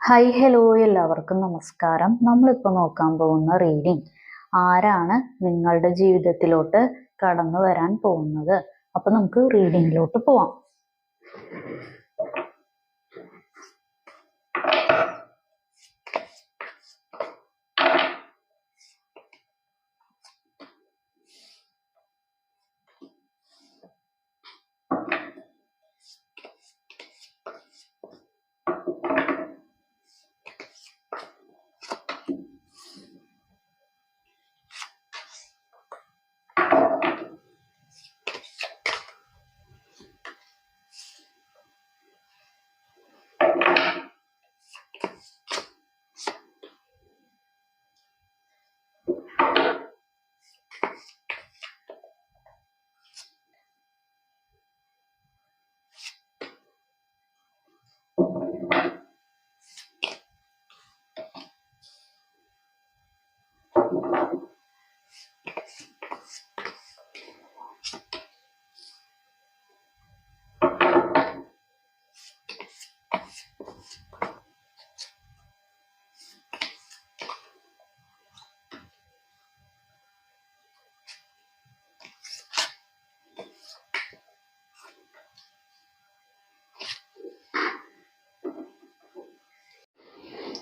Hi hello എല്ലാവർക്കും നമസ്കാരം. നമ്മളിപ്പോൾ നോക്കാൻ പോകുന്ന റീഡിംഗ് ആരാണ് നിങ്ങളുടെ ജീവിതത്തിലോട്ട് കടന്നു വരാൻ പോകുന്നത്? അപ്പൊ നമുക്ക് റീഡിങ്ങിലോട്ട് പോവാം.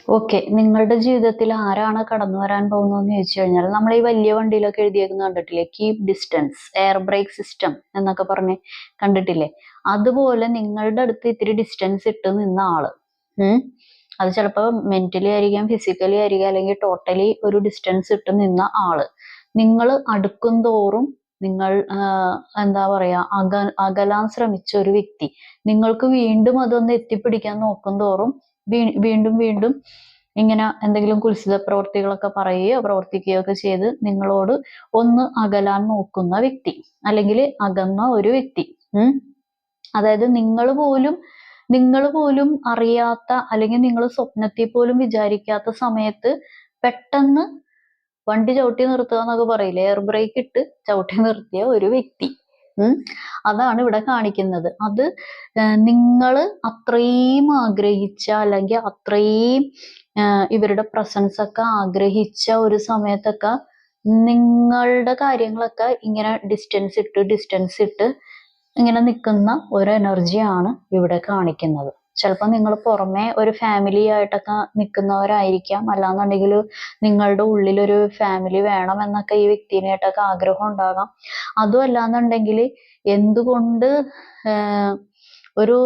ഓക്കെ നിങ്ങളുടെ ജീവിതത്തിൽ ആരാണ് കടന്നു വരാൻ പോകുന്നതെന്ന് ചോദിച്ചു കഴിഞ്ഞാൽ നമ്മൾ ഈ വലിയ വണ്ടിയിലൊക്കെ എഴുതിയേക്കുന്ന കണ്ടിട്ടില്ലേ? Keep distance air brake system എന്നൊക്കെ പറഞ്ഞ് കണ്ടിട്ടില്ലേ? അതുപോലെ നിങ്ങളുടെ അടുത്ത് ഇത്തിരി ഡിസ്റ്റൻസ് ഇട്ട് നിന്ന ആൾ അത് ചിലപ്പോൾ മെന്റലി ആയിരിക്കാം ഫിസിക്കലി ആയിരിക്കാം അല്ലെങ്കിൽ ടോട്ടലി ഒരു ഡിസ്റ്റൻസ് ഇട്ട് നിന്ന ആൾ. നിങ്ങൾ അടുക്കും തോറും നിങ്ങൾ എന്താ പറയാ അക അകലാൻ ശ്രമിച്ച ഒരു വ്യക്തി നിങ്ങൾക്ക് വീണ്ടും അതൊന്ന് എത്തിപ്പിടിക്കാൻ നോക്കും തോറും വീണ്ടും വീണ്ടും ഇങ്ങനെ എന്തെങ്കിലും കുൽസിത പ്രവർത്തികളൊക്കെ പറയുകയോ പ്രവർത്തിക്കുകയോ ഒക്കെ ചെയ്ത് നിങ്ങളോട് ഒന്ന് അകലാൻ നോക്കുന്ന വ്യക്തി അല്ലെങ്കിൽ അകന്ന ഒരു വ്യക്തി ഉം. അതായത് നിങ്ങൾ പോലും നിങ്ങൾ പോലും അറിയാത്ത അല്ലെങ്കിൽ നിങ്ങൾ സ്വപ്നത്തിൽ പോലും വിചാരിക്കാത്ത സമയത്ത് പെട്ടെന്ന് വണ്ടി ചവിട്ടി നിർത്തുക എന്നൊക്കെ പറയില്ലേ? എയർ ബ്രേക്ക് ഇട്ട് ചവിട്ടി നിർത്തിയ ഒരു വ്യക്തി. അതാണ് ഇവിടെ കാണിക്കുന്നത്. അത് നിങ്ങൾ അത്രയും ആഗ്രഹിച്ച അല്ലെങ്കിൽ അത്രയും ഇവരുടെ പ്രസൻസ് ഒക്കെ ആഗ്രഹിച്ച ഒരു സമയത്തൊക്കെ നിങ്ങളുടെ കാര്യങ്ങളൊക്കെ ഇങ്ങനെ ഡിസ്റ്റൻസ് ഇട്ട് ഡിസ്റ്റൻസ് ഇട്ട് ഇങ്ങനെ നിൽക്കുന്ന ഒരു എനർജിയാണ് ഇവിടെ കാണിക്കുന്നത്. ചിലപ്പോൾ നിങ്ങൾ പുറമെ ഒരു ഫാമിലി ആയിട്ടൊക്കെ നിൽക്കുന്നവരായിരിക്കാം. അല്ലാന്നുണ്ടെങ്കിൽ നിങ്ങളുടെ ഉള്ളിലൊരു ഫാമിലി വേണം എന്നൊക്കെ ഈ വ്യക്തിനായിട്ടൊക്കെ ആഗ്രഹം ഉണ്ടാകാം. അതും അല്ലാന്നുണ്ടെങ്കിൽ എന്തുകൊണ്ട് ഒരു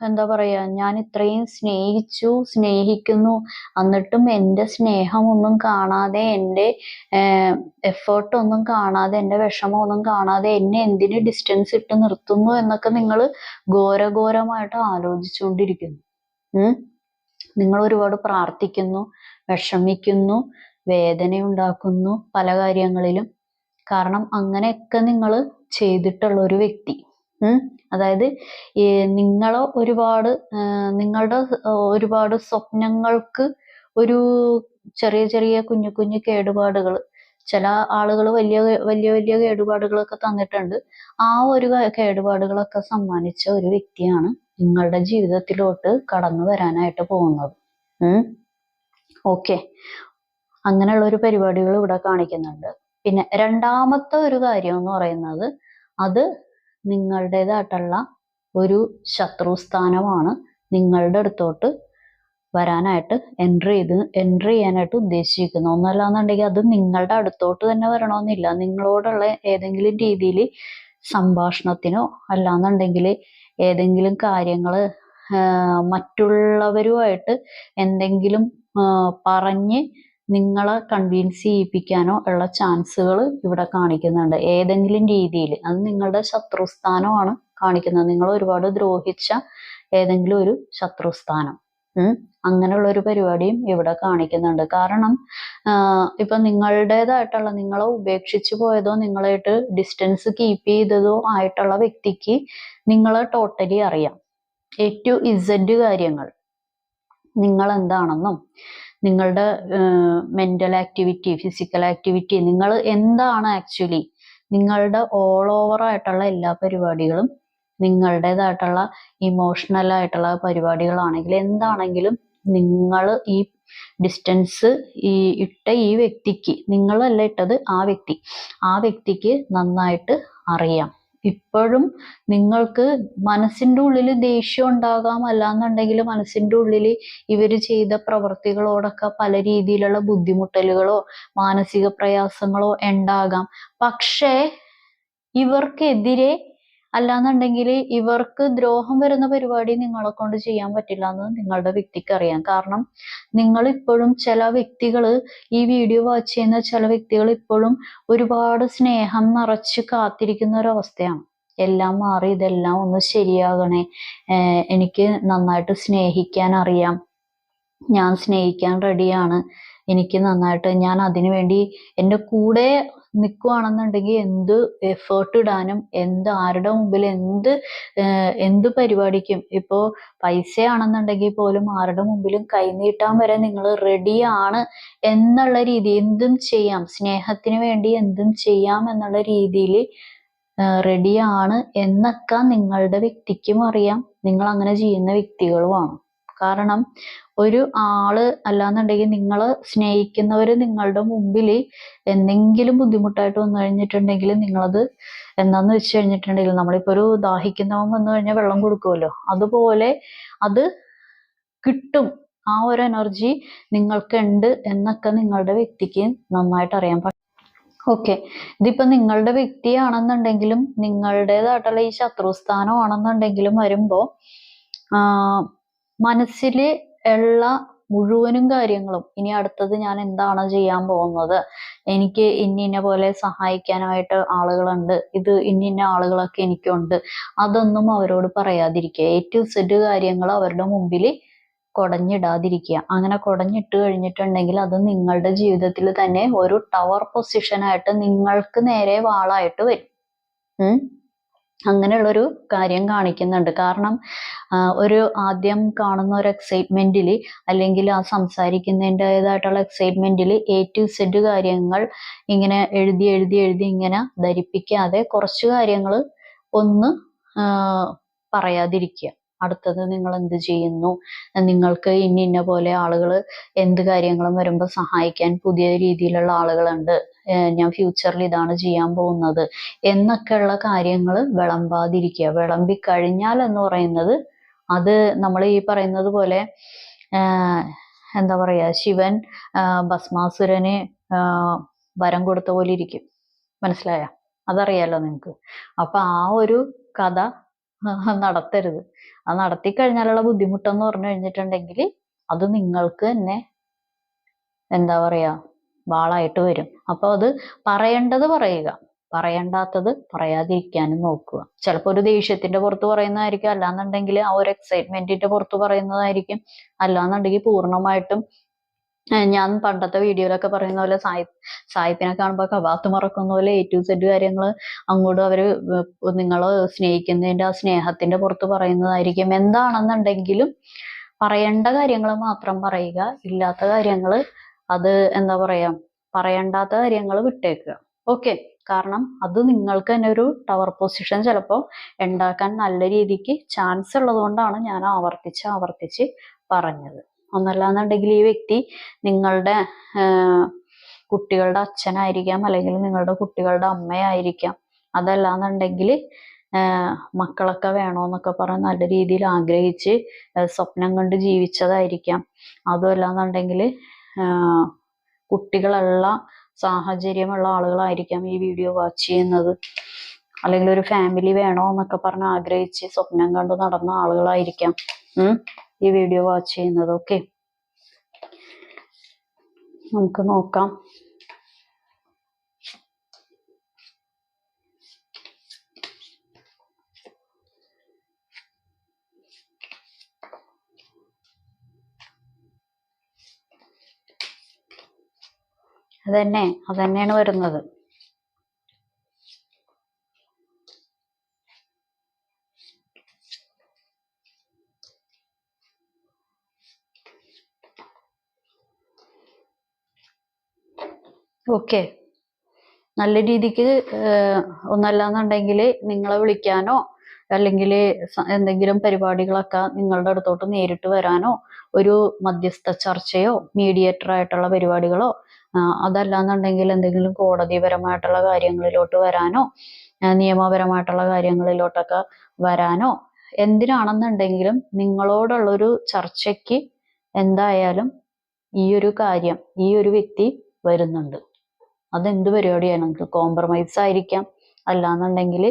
എന്താ പറയാ ഞാൻ ഇത്രയും സ്നേഹിച്ചു സ്നേഹിക്കുന്നു. എന്നിട്ടും എന്റെ സ്നേഹമൊന്നും കാണാതെ എന്റെ എഫേർട്ട് ഒന്നും കാണാതെ എന്റെ വിഷമമൊന്നും കാണാതെ എന്നെ എന്തിനു ഡിസ്റ്റൻസ് ഇട്ട് നിർത്തുന്നു എന്നൊക്കെ നിങ്ങൾ ഘോരഘോരമായിട്ട് ആലോചിച്ചുകൊണ്ടിരിക്കുന്നു. നിങ്ങൾ ഒരുപാട് പ്രാർത്ഥിക്കുന്നു വിഷമിക്കുന്നു വേദനയുണ്ടാക്കുന്നു പല കാര്യങ്ങളിലും. കാരണം അങ്ങനെയൊക്കെ നിങ്ങൾ ചെയ്തിട്ടുള്ള ഒരു വ്യക്തി. അതായത് നിങ്ങളെ ഒരുപാട് നിങ്ങളുടെ ഒരുപാട് സ്വപ്നങ്ങൾക്ക് ഒരു ചെറിയ ചെറിയ കുഞ്ഞു കുഞ്ഞു കേടുപാടുകൾ ചില ആളുകൾ വലിയ വലിയ വലിയ കേടുപാടുകളൊക്കെ തന്നിട്ടുണ്ട്. ആ ഒരു കേടുപാടുകളൊക്കെ സമ്മാനിച്ച ഒരു വ്യക്തിയാണ് നിങ്ങളുടെ ജീവിതത്തിലോട്ട് കടന്നു വരാനായിട്ട് പോകുന്നത്. ഓക്കെ. അങ്ങനെയുള്ള ഒരു പരിപാടികൾ ഇവിടെ കാണിക്കുന്നുണ്ട്. പിന്നെ രണ്ടാമത്തെ ഒരു കാര്യം എന്ന് പറയുന്നത് അത് നിങ്ങളുടേതായിട്ടുള്ള ഒരു ശത്രുസ്ഥാനമാണ് നിങ്ങളുടെ അടുത്തോട്ട് വരാനായിട്ട് എൻട്രി ചെയ്ത് എൻട്രി ചെയ്യാനായിട്ട് ഉദ്ദേശിക്കുന്നത്. ഒന്നല്ലാന്നുണ്ടെങ്കിൽ അത് നിങ്ങളുടെ അടുത്തോട്ട് തന്നെ വരണമെന്നില്ല. നിങ്ങളോടുള്ള ഏതെങ്കിലും രീതിയിൽ സംഭാഷണത്തിനോ അല്ലാന്നുണ്ടെങ്കിൽ ഏതെങ്കിലും കാര്യങ്ങൾ മറ്റുള്ളവരുമായിട്ട് എന്തെങ്കിലും പറഞ്ഞ് നിങ്ങളെ കൺവിൻസ് ചെയ്യിപ്പിക്കാനോ ഉള്ള ചാൻസുകൾ ഇവിടെ കാണിക്കുന്നുണ്ട്. ഏതെങ്കിലും രീതിയിൽ അത് നിങ്ങളുടെ ശത്രുസ്ഥാനമാണ് കാണിക്കുന്നത്. നിങ്ങൾ ഒരുപാട് ദ്രോഹിച്ച ഏതെങ്കിലും ഒരു ശത്രുസ്ഥാനം. അങ്ങനെയുള്ള ഒരു പരിപാടിയും ഇവിടെ കാണിക്കുന്നുണ്ട്. കാരണം ഇപ്പൊ നിങ്ങളുടേതായിട്ടുള്ള നിങ്ങളെ ഉപേക്ഷിച്ചു പോയതോ നിങ്ങളായിട്ട് ഡിസ്റ്റൻസ് കീപ്പ് ചെയ്തതോ ആയിട്ടുള്ള വ്യക്തിക്ക് നിങ്ങളെ ടോട്ടലി അറിയാം. എ ടു ഇസഡ് കാര്യങ്ങൾ. നിങ്ങൾ എന്താണെന്നും നിങ്ങളുടെ മെന്റൽ ആക്ടിവിറ്റി ഫിസിക്കൽ ആക്ടിവിറ്റി നിങ്ങൾ എന്താണ് ആക്ച്വലി നിങ്ങളുടെ ഓൾ ഓവർ ആയിട്ടുള്ള എല്ലാ പരിപാടികളും നിങ്ങളുടേതായിട്ടുള്ള ഇമോഷണൽ ആയിട്ടുള്ള പരിപാടികളാണെങ്കിൽ എന്താണെങ്കിലും നിങ്ങൾ ഈ ഡിസ്റ്റൻസ് ഈ ഇട്ട ഈ വ്യക്തിക്ക് നിങ്ങളല്ല ഇട്ടത് ആ വ്യക്തി ആ വ്യക്തിക്ക് നന്നായിട്ട് അറിയാം. ഇപ്പോഴും നിങ്ങൾക്ക് മനസ്സിന്റെ ഉള്ളിൽ ദേഷ്യം ഉണ്ടാകാം. അല്ലാന്നുണ്ടെങ്കിൽ മനസ്സിന്റെ ഉള്ളിൽ ഇവർ ചെയ്ത പ്രവൃത്തികളോടൊക്കെ പല രീതിയിലുള്ള ബുദ്ധിമുട്ടലുകളോ മാനസിക പ്രയാസങ്ങളോ ഉണ്ടാകാം. പക്ഷേ ഇവർക്കെതിരെ അല്ലാന്നുണ്ടെങ്കിൽ ഇവർക്ക് ദ്രോഹം വരുന്ന പരിപാടി നിങ്ങളെ കൊണ്ട് ചെയ്യാൻ പറ്റില്ല എന്ന് നിങ്ങളുടെ വ്യക്തിക്ക് അറിയാം. കാരണം നിങ്ങൾ ഇപ്പോഴും ചില വ്യക്തികൾ ഈ വീഡിയോ വാച്ച് ചെയ്യുന്ന ചില വ്യക്തികൾ ഇപ്പോഴും ഒരുപാട് സ്നേഹം നിറച്ച് കാത്തിരിക്കുന്ന ഒരു അവസ്ഥയാണ്. എല്ലാം മാറി ഇതെല്ലാം ഒന്ന് ശരിയാകണേ. എനിക്ക് നന്നായിട്ട് സ്നേഹിക്കാൻ അറിയാം. ഞാൻ സ്നേഹിക്കാൻ റെഡിയാണ് എനിക്ക് നന്നായിട്ട് ഞാൻ അതിനു വേണ്ടി എന്റെ കൂടെ നിൽക്കുവാണെന്നുണ്ടെങ്കിൽ എന്ത് എഫേർട്ട് ഇടാനും എന്ത് ആരുടെ മുമ്പിൽ എന്ത് എന്ത് പരിപാടിക്കും. ഇപ്പോൾ പൈസയാണെന്നുണ്ടെങ്കിൽ പോലും ആരുടെ മുമ്പിലും കൈനീട്ടാൻ വരെ നിങ്ങൾ റെഡിയാണ് എന്നുള്ള രീതി എന്തും ചെയ്യാം. സ്നേഹത്തിന് വേണ്ടി എന്തും ചെയ്യാം എന്നുള്ള രീതിയിൽ റെഡിയാണ് എന്നൊക്കെ നിങ്ങളുടെ വ്യക്തിക്കും അറിയാം. നിങ്ങൾ അങ്ങനെ ചെയ്യുന്ന വ്യക്തികളുമാണ് കാരണം ഒരു ആൾ അല്ലാന്നുണ്ടെങ്കിൽ നിങ്ങൾ സ്നേഹിക്കുന്നവർ നിങ്ങളുടെ മുമ്പിൽ എന്തെങ്കിലും ബുദ്ധിമുട്ടായിട്ട് വന്നു കഴിഞ്ഞിട്ടുണ്ടെങ്കിൽ നിങ്ങളത് എന്താന്ന് വെച്ച് കഴിഞ്ഞിട്ടുണ്ടെങ്കിൽ നമ്മളിപ്പോ ഒരു ദാഹിക്കുന്നവൻ വന്നു കഴിഞ്ഞാൽ വെള്ളം കൊടുക്കുമല്ലോ അതുപോലെ അത് കിട്ടും. ആ ഒരു എനർജി നിങ്ങൾക്കുണ്ട് എന്നൊക്കെ നിങ്ങളുടെ വ്യക്തിക്ക് നന്നായിട്ട് അറിയാൻ പറ്റും ഓക്കെ. ഇതിപ്പോ നിങ്ങളുടെ വ്യക്തിയാണെന്നുണ്ടെങ്കിലും നിങ്ങളുടേതായിട്ടുള്ള ഈ ശത്രുസ്ഥാനം ആണെന്നുണ്ടെങ്കിലും വരുമ്പോ ആ മനസ്സിൽ ഉള്ള മുഴുവനും കാര്യങ്ങളും ഇനി അടുത്തത് ഞാൻ എന്താണ് ചെയ്യാൻ പോകുന്നത്? എനിക്ക് ഇന്നിന്ന പോലെ സഹായിക്കാനായിട്ട് ആളുകളുണ്ട്. ഇത് ഇന്നിന്ന ആളുകളൊക്കെ എനിക്കുണ്ട്. അതൊന്നും അവരോട് പറയാതിരിക്കുക. എ ടു സെഡ് കാര്യങ്ങൾ അവരുടെ മുമ്പിൽ കുടഞ്ഞിടാതിരിക്കുക. അങ്ങനെ കുടഞ്ഞിട്ട് കഴിഞ്ഞിട്ടുണ്ടെങ്കിൽ അത് നിങ്ങളുടെ ജീവിതത്തിൽ തന്നെ ഒരു ടവർ പൊസിഷനായിട്ട് നിങ്ങൾക്ക് നേരെ വാളായിട്ട് വരും. ഉം. അങ്ങനെയുള്ളൊരു കാര്യം കാണിക്കുന്നുണ്ട്. കാരണം ഒരു ആദ്യം കാണുന്ന ഒരു എക്സൈറ്റ്മെന്റിൽ അല്ലെങ്കിൽ ആ സംസാരിക്കുന്നതിന്റെതായിട്ടുള്ള എക്സൈറ്റ്മെന്റിൽ എ ടു സെഡ് കാര്യങ്ങൾ ഇങ്ങനെ എഴുതി എഴുതി എഴുതി ഇങ്ങനെ ധരിപ്പിക്കാതെ കുറച്ച് കാര്യങ്ങൾ ഒന്ന് പറയാതിരിക്കുക. അടുത്തത് നിങ്ങൾ എന്ത് ചെയ്യുന്നു? നിങ്ങൾക്ക് ഇന്ന ഇന്ന പോലെ ആളുകൾ എന്ത് കാര്യങ്ങളും വരുമ്പോൾ സഹായിക്കാൻ പുതിയ രീതിയിലുള്ള ആളുകളുണ്ട്. ഞാൻ ഫ്യൂച്ചറിൽ ഇതാണ് ചെയ്യാൻ പോകുന്നത്. എന്നൊക്കെയുള്ള കാര്യങ്ങൾ വിളമ്പാതിരിക്കുക. വിളമ്പി കഴിഞ്ഞാൽ എന്ന് പറയുന്നത് അത് നമ്മൾ ഈ പറയുന്നത് പോലെ എന്താ പറയുക ശിവൻ ഭസ്മാസുരന് വരം കൊടുത്ത പോലെ ഇരിക്കും. മനസ്സിലായ? അതറിയാലോ നിങ്ങൾക്ക് അപ്പൊ ആ ഒരു കഥ നടത്തരുത്. അത് നടത്തി കഴിഞ്ഞാലുള്ള ബുദ്ധിമുട്ടെന്ന് പറഞ്ഞു കഴിഞ്ഞിട്ടുണ്ടെങ്കിൽ അത് നിങ്ങൾക്ക് തന്നെ എന്താ പറയാ വാളായിട്ട് വരും. അപ്പൊ അത് പറയേണ്ടത് പറയുക. പറയണ്ടാത്തത് പറയാതിരിക്കാനും നോക്കുക. ചിലപ്പോൾ ഒരു ദേഷ്യത്തിന്റെ പുറത്ത് പറയുന്നതായിരിക്കും. അല്ലാന്നുണ്ടെങ്കിൽ ആ ഒരു എക്സൈറ്റ്മെന്റിന്റെ പുറത്ത് പറയുന്നതായിരിക്കും. അല്ലാന്നുണ്ടെങ്കിൽ പൂർണമായിട്ടും ഞാൻ പണ്ടത്തെ വീഡിയോയിലൊക്കെ പറയുന്ന പോലെ സായി സായിപ്പിനെ കാണുമ്പോൾ കവാത്ത് മറക്കുന്ന പോലെ എ ടു സെഡ് അങ്ങോട്ട് അവർ നിങ്ങൾ സ്നേഹിക്കുന്നതിന്റെ ആ സ്നേഹത്തിന്റെ പുറത്ത് പറയുന്നതായിരിക്കും. എന്താണെന്നുണ്ടെങ്കിലും പറയേണ്ട കാര്യങ്ങൾ മാത്രം പറയുക. ഇല്ലാത്ത കാര്യങ്ങൾ അത് എന്താ പറയാ പറയണ്ടാത്ത കാര്യങ്ങൾ വിട്ടേക്കുക. ഓക്കെ. കാരണം അത് നിങ്ങൾക്ക് തന്നെ ഒരു ടവർ പൊസിഷൻ ചിലപ്പോൾ ഉണ്ടാക്കാൻ നല്ല രീതിക്ക് ചാൻസ് ഉള്ളതുകൊണ്ടാണ് ഞാൻ ആവർത്തിച്ച് ആവർത്തിച്ച് പറഞ്ഞത്. ഒന്നല്ലാന്നുണ്ടെങ്കിൽ ഈ വ്യക്തി നിങ്ങളുടെ കുട്ടികളുടെ അച്ഛനായിരിക്കാം അല്ലെങ്കിൽ നിങ്ങളുടെ കുട്ടികളുടെ അമ്മയായിരിക്കാം. അതല്ലാന്നുണ്ടെങ്കിൽ മക്കളൊക്കെ വേണോന്നൊക്കെ പറഞ്ഞ് നല്ല രീതിയിൽ ആഗ്രഹിച്ച് സ്വപ്നം കണ്ട് ജീവിച്ചതായിരിക്കാം. അതുമല്ലാന്നുണ്ടെങ്കിൽ കുട്ടികളുള്ള സാഹചര്യമുള്ള ആളുകളായിരിക്കാം ഈ വീഡിയോ വാച്ച് ചെയ്യുന്നത്. അല്ലെങ്കിൽ ഒരു ഫാമിലി വേണോ എന്നൊക്കെ പറഞ്ഞ് ആഗ്രഹിച്ച് സ്വപ്നം കണ്ട് നടന്ന ആളുകളായിരിക്കാം. ഈ വീഡിയോ വാച്ച് ചെയ്യുന്നത്. ഓക്കെ നമുക്ക് നോക്കാം. അതന്നെ അതന്നെയാണ് വരുന്നത്. ഓക്കെ. നല്ല രീതിക്ക് ഒന്നല്ലാന്നുണ്ടെങ്കിൽ നിങ്ങളെ വിളിക്കാനോ അല്ലെങ്കിൽ എന്തെങ്കിലും പരിപാടികളൊക്കെ നിങ്ങളുടെ അടുത്തോട്ട് നേരിട്ട് വരാനോ ഒരു മധ്യസ്ഥ ചർച്ചയോ മീഡിയേറ്റർ ആയിട്ടുള്ള പരിപാടികളോ അതല്ലാന്നുണ്ടെങ്കിൽ എന്തെങ്കിലും കോടതിപരമായിട്ടുള്ള കാര്യങ്ങളിലോട്ട് വരാനോ നിയമപരമായിട്ടുള്ള കാര്യങ്ങളിലോട്ടൊക്കെ വരാനോ എന്തിനാണെന്നുണ്ടെങ്കിലും നിങ്ങളോടുള്ളൊരു ചർച്ചയ്ക്ക് എന്തായാലും ഈ ഒരു കാര്യം ഈ ഒരു വ്യക്തി വരുന്നുണ്ട്. അതെന്ത് പരിപാടിയാണ് നിങ്ങൾക്ക് കോംപ്രമൈസ് ആയിരിക്കാം. അല്ലാന്നുണ്ടെങ്കിൽ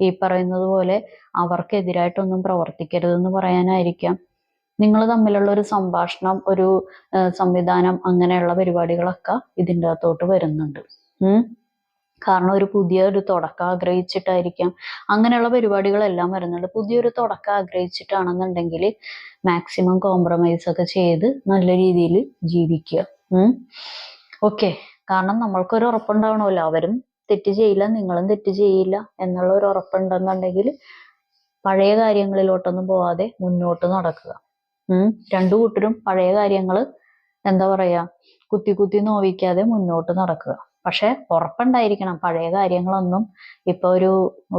ഈ പറയുന്നത് പോലെ അവർക്കെതിരായിട്ടൊന്നും പ്രവർത്തിക്കരുതെന്ന് പറയാനായിരിക്കാം. നിങ്ങൾ തമ്മിലുള്ള ഒരു സംഭാഷണം ഒരു സംവിധാനം അങ്ങനെയുള്ള പരിപാടികളൊക്കെ ഇതിന്റെ അകത്തോട്ട് വരുന്നുണ്ട്. കാരണം ഒരു പുതിയ ഒരു തുടക്കം ആഗ്രഹിച്ചിട്ടായിരിക്കാം. അങ്ങനെയുള്ള പരിപാടികളെല്ലാം വരുന്നുണ്ട്. പുതിയൊരു തുടക്കം ആഗ്രഹിച്ചിട്ടാണെന്നുണ്ടെങ്കിൽ മാക്സിമം കോംപ്രമൈസ് ഒക്കെ ചെയ്ത് നല്ല രീതിയിൽ ജീവിക്കുക. ഓക്കെ കാരണം നമ്മൾക്ക് നമ്മൾക്കൊരു ഉറപ്പുണ്ടാവണമല്ലോ. അവരും തെറ്റ് ചെയ്യില്ല നിങ്ങളും തെറ്റ് ചെയ്യില്ല എന്നുള്ള ഒരു ഉറപ്പുണ്ടെന്നുണ്ടെങ്കിൽ പഴയ കാര്യങ്ങളിലോട്ടൊന്നും പോവാതെ മുന്നോട്ട് നടക്കുക. ഉം. രണ്ടു കൂട്ടരും പഴയ കാര്യങ്ങൾ എന്താ പറയാ കുത്തി കുത്തി നോവിക്കാതെ മുന്നോട്ട് നടക്കുക. പക്ഷെ ഉറപ്പുണ്ടായിരിക്കണം. പഴയ കാര്യങ്ങളൊന്നും ഇപ്പൊ ഒരു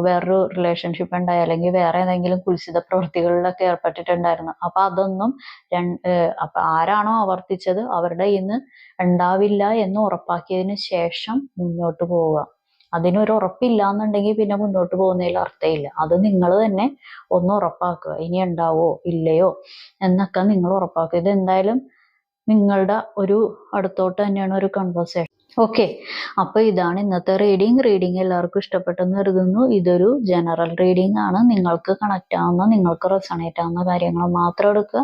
വേറൊരു റിലേഷൻഷിപ്പ് ഉണ്ടായി അല്ലെങ്കിൽ വേറെ ഏതെങ്കിലും കുൽസിത പ്രവൃത്തികളിലൊക്കെ ഏർപ്പെട്ടിട്ടുണ്ടായിരുന്നു. അപ്പൊ അതൊന്നും രണ്ട് ആരാണോ ആവർത്തിച്ചത് അവരുടെ ഇന്ന് ഉണ്ടാവില്ല എന്ന് ഉറപ്പാക്കിയതിന് ശേഷം മുന്നോട്ട് പോവുക. അതിനൊരു ഉറപ്പില്ല എന്നുണ്ടെങ്കിൽ പിന്നെ മുന്നോട്ട് പോകുന്നതിൽ അർത്ഥമില്ല. അത് നിങ്ങൾ തന്നെ ഒന്ന് ഉറപ്പാക്കുക. ഇനി ഉണ്ടാവോ? ഇല്ലയോ? എന്നൊക്കെ നിങ്ങൾ ഉറപ്പാക്കുക. ഇത് എന്തായാലും നിങ്ങളുടെ ഒരു അടുത്തോട്ട് തന്നെയാണ് ഒരു കൺവേഴ്സേഷൻ ഓക്കെ അപ്പൊ ഇതാണ് ഇന്നത്തെ റീഡിംഗ് റീഡിംഗ് എല്ലാവർക്കും ഇഷ്ടപ്പെട്ടെന്ന് കരുതുന്നു. ഇതൊരു ജനറൽ റീഡിംഗ് ആണ്. നിങ്ങൾക്ക് കണക്ട് ആവുന്ന നിങ്ങൾക്ക് റെസണേറ്റ് ആവുന്ന കാര്യങ്ങൾ മാത്രം എടുക്കുക.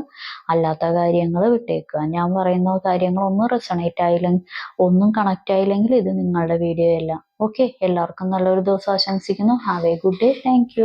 അല്ലാത്ത കാര്യങ്ങൾ വിട്ടേക്കുക. ഞാൻ പറയുന്ന കാര്യങ്ങൾ ഒന്നും റെസണേറ്റ് ആയില്ലെങ്കിൽ ഒന്നും കണക്ട് ആയില്ലെങ്കിൽ ഇത് നിങ്ങളുടെ വീഡിയോ അല്ല. ഓക്കെ എല്ലാവർക്കും നല്ലൊരു ദിവസം ആശംസിക്കുന്നു. Have a good day thank